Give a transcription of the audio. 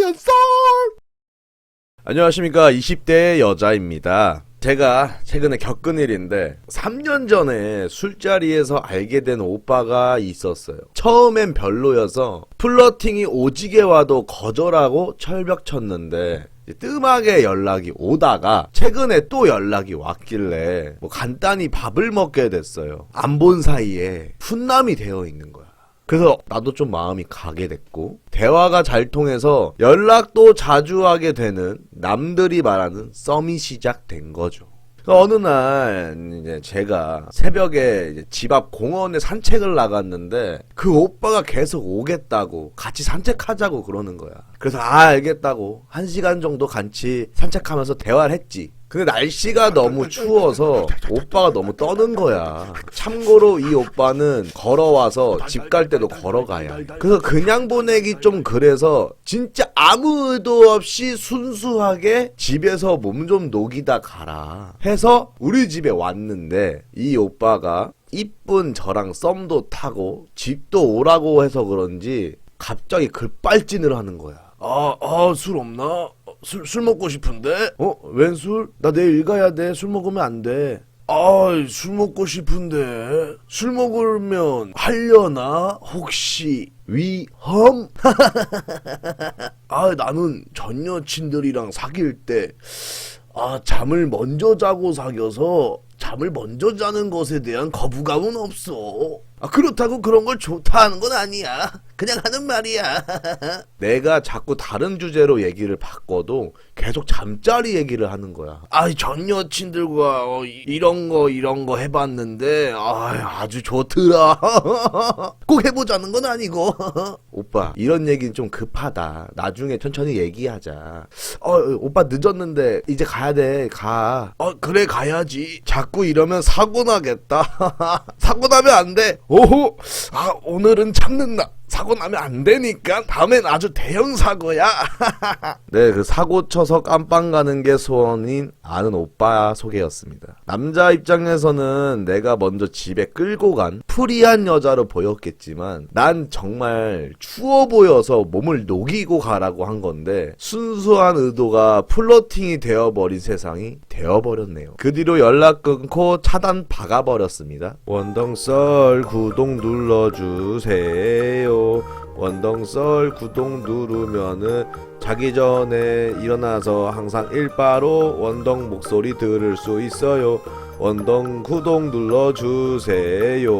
연설 안녕하십니까. 20대 여자입니다. 제가 최근에 겪은 일인데 3년 전에 술자리에서 알게 된 오빠가 있었어요. 처음엔 별로여서 플러팅이 오지게 와도 거절하고 철벽 쳤는데 뜸하게 연락이 오다가 최근에 또 연락이 왔길래 뭐 간단히 밥을 먹게 됐어요. 안 본 사이에 훈남이 되어 있는 거야 그래서 나도 좀 마음이 가게 됐고 대화가 잘 통해서 연락도 자주 하게 되는 남들이 말하는 썸이 시작된 거죠. 어느 날 이제 제가 새벽에 집 앞 공원에 산책을 나갔는데 그 오빠가 계속 오겠다고 같이 산책하자고 그러는 거야. 그래서 아 알겠다고 한 시간 정도 같이 산책하면서 대화를 했지. 근데 날씨가 너무 추워서 오빠가 너무 떠는 거야. 참고로 이 오빠는 걸어와서 집 갈 때도 걸어가야. 해. 그래서 그냥 보내기 좀 그래서 진짜 아무 의도 없이 순수하게 집에서 몸 좀 녹이다 가라. 해서 우리 집에 왔는데 이 오빠가 이쁜 저랑 썸도 타고 집도 오라고 해서 그런지 갑자기 급발진을 하는 거야. 아, 아, 술 없나? 술, 술 먹고 싶은데? 어? 웬 술? 나 내일 일 가야 돼. 술 먹으면 안 돼. 아, 술 먹고 싶은데. 술 먹으면 하려나? 혹시 위험? 아, 나는 전 여친들이랑 사귈 때, 아, 잠을 먼저 자고 사귀어서 잠을 먼저 자는 것에 대한 거부감은 없어. 아, 그렇다고 그런 걸 좋다 하는 건 아니야. 그냥 하는 말이야. 내가 자꾸 다른 주제로 얘기를 바꿔도 계속 잠자리 얘기를 하는 거야. 아, 전 여친들과 어, 이- 이런 거 이런 거 해봤는데 아, 아주 좋더라. 꼭 해보자는 건 아니고. 오빠, 이런 얘기는 좀 급하다. 나중에 천천히 얘기하자. 어, 오빠 늦었는데 이제 가야 돼. 가. 어, 그래 가야지. 자꾸 이러면 사고 나겠다. 사고 나면 안 돼. 오호. 아, 오늘은 참는다. 사고 나면 안 되니까 다음엔 아주 대형 사고야. 네, 그 사고 쳐서 깜빵 가는 게 소원인 아는 오빠 소개였습니다. 남자 입장에서는 내가 먼저 집에 끌고 간 프리한 여자로 보였겠지만 난 정말 추워 보여서 몸을 녹이고 가라고 한 건데 순수한 의도가 플러팅이 되어버린 세상이 되어버렸네요. 그 뒤로 연락 끊고 차단 박아버렸습니다. 원덩 썰 구독 눌러주세요. 원덩썰 구독 누르면은 자기 전에 일어나서 항상 일바로 원덩 목소리 들을 수 있어요. 원덩 구독 눌러주세요.